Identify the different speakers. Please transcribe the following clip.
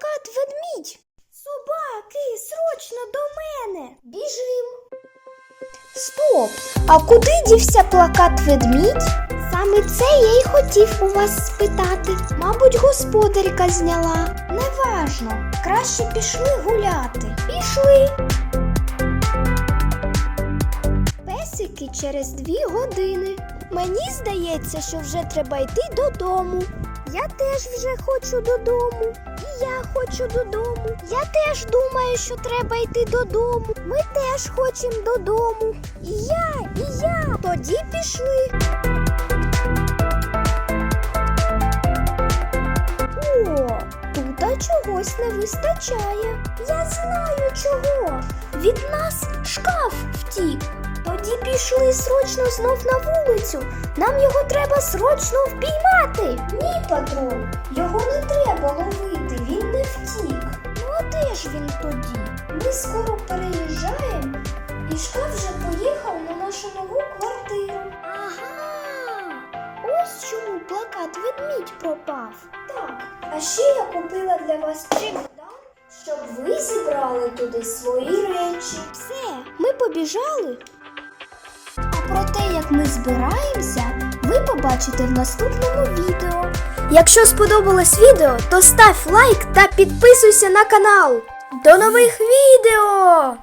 Speaker 1: плакат ведмідь. Собаки, срочно до мене. Біжим. Стоп! А куди дівся плакат ведмідь? Саме це я й хотів у вас спитати. Мабуть, господарка зняла. Неважно. Краще пішли гуляти. Пішли. Песики через дві години. Мені здається, що вже треба йти додому. Я теж вже хочу додому. І я хочу додому. Я теж думаю, що треба йти додому. Ми теж хочемо додому. І я, і я. Тоді пішли. О, тут чогось не вистачає. Я знаю чого. Від нас шкаф втік. Пішли срочно знов на вулицю. Нам його треба срочно впіймати. Ні, патрон, його не треба ловити, він не втік. Ну а де ж він тоді? Ми скоро переїжджаємо, і шкаф вже поїхав на нашу нову квартиру. Ага, ось чому плакат ведмідь пропав. Так, а ще я купила для вас чемодан, щоб ви зібрали туди свої речі. Все, ми побіжали. Ми збираємося, ви побачите в наступному відео. Якщо сподобалось відео, то став лайк та підписуйся на канал. До нових відео!